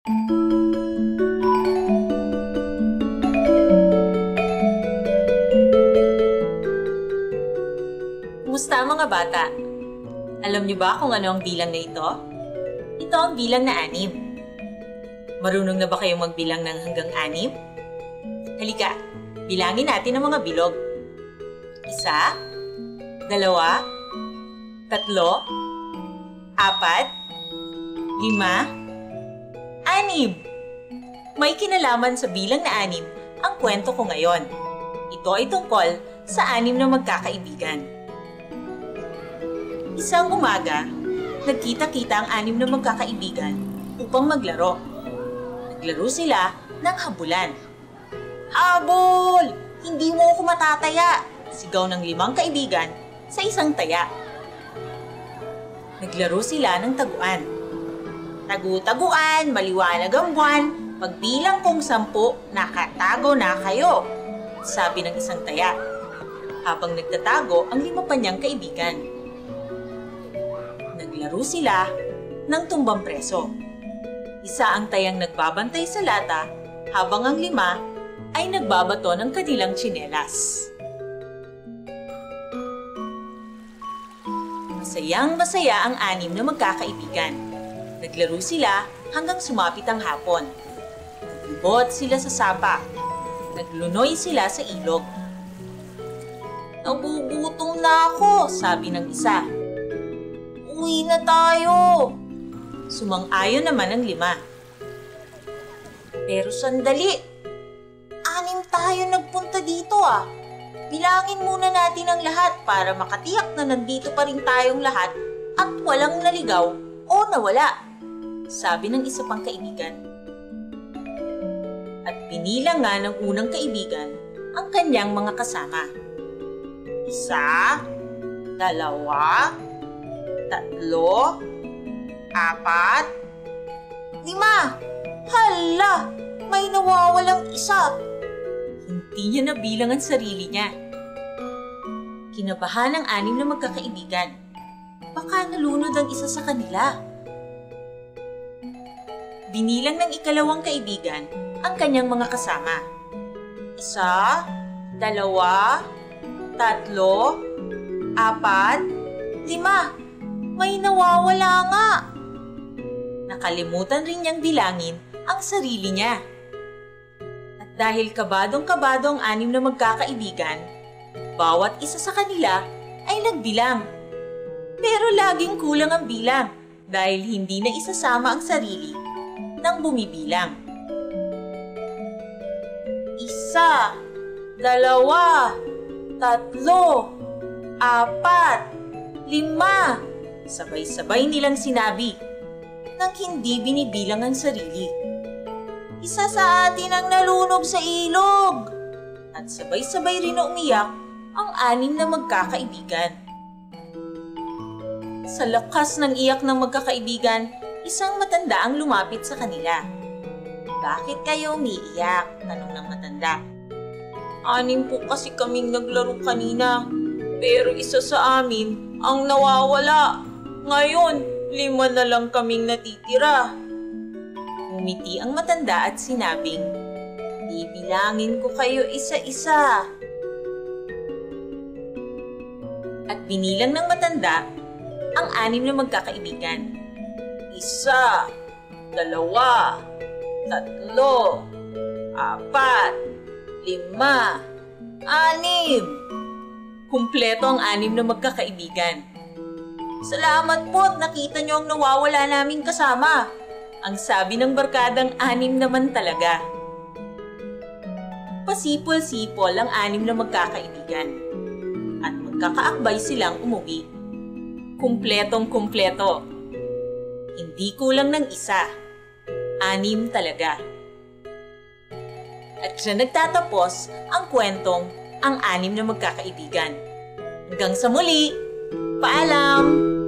Kumusta mga bata? Alam niyo ba kung ano ang bilang na ito? Ito ang bilang na anim. Marunong na ba kayong magbilang ng hanggang anim? Halika, bilangin natin ang mga bilog. Isa, dalawa, tatlo, apat, lima, anim. May kinalaman sa bilang na anim ang kwento ko ngayon. Ito ay tungkol sa anim na magkakaibigan. Isang umaga, nagkita-kita ang anim na magkakaibigan upang maglaro. Naglaro sila ng habulan. Habol! Hindi mo ako matataya! Sigaw ng limang kaibigan sa isang taya. Naglaro sila ng taguan. Tagu-taguan, maliwanag ang buwan, pagbilang kong sampu, nakatago na kayo, sabi ng isang taya. Habang nagtatago ang lima pa niyang kaibigan. Naglaro sila ng tumbang preso. Isa ang tayang nagbabantay sa lata habang ang lima ay nagbabato ng kanilang tsinelas. Masayang masaya ang anim na magkakaibigan. Naglaro sila hanggang sumapit ang hapon. Naglibot sila sa sapa. Naglunoy sila sa ilog. Nagugutom na ako, sabi ng isa. Uwi na tayo. Sumang-ayon naman ang lima. Pero sandali, anim tayo nagpunta dito ah. Bilangin muna natin ang lahat para makatiyak na nandito pa rin tayong lahat at walang naligaw o nawala, sabi ng isa pang kaibigan. At pinilang nga ng unang kaibigan ang kanyang mga kasama. Isa, dalawa, tatlo, apat, lima. Hala! May nawawalang isa. Hindi niya nabilang ang sarili niya. Kinabahan ang anim na magkakaibigan. Baka nalunod ang isa sa kanila. Binilang ng ikalawang kaibigan ang kanyang mga kasama. Isa, dalawa, tatlo, apat, lima. May nawawala nga. Nakalimutan rin niyang bilangin ang sarili niya. At dahil kabadong-kabado ang anim na magkakaibigan, bawat isa sa kanila ay nagbilang. Pero laging kulang ang bilang dahil hindi na isasama ang sarili ng bumibilang. Isa, dalawa, tatlo, apat, lima. Sabay-sabay nilang sinabi nang hindi binibilang ang sarili. Isa sa atin ang nalunod sa ilog. At sabay-sabay rin umiyak ang anim na magkakaibigan. Sa lakas ng iyak ng magkakaibigan, isang matanda ang lumapit sa kanila. Bakit kayo umiiyak? Tanong ng matanda. Anim po kasi kaming naglaro kanina, pero isa sa amin ang nawawala. Ngayon, lima na lang kaming natitira. Umiti ang matanda at sinabing, Bibilangin ko kayo isa-isa. At binilang ng matanda ang anim na magkakaibigan. Isa, dalawa, tatlo, apat, lima, anim. Kumpleto ang anim na magkakaibigan. Salamat po at nakita niyo ang nawawala naming kasama. Ang sabi ng barkadang anim naman talaga. Pasipol-sipol ang anim na magkakaibigan. At magkakaakbay silang umuwi. Kumpletong kumpleto. Hindi kulang ng isa. Anim talaga. At siya nagtatapos ang kwentong ang anim na magkakaibigan. Hanggang sa muli! Paalam!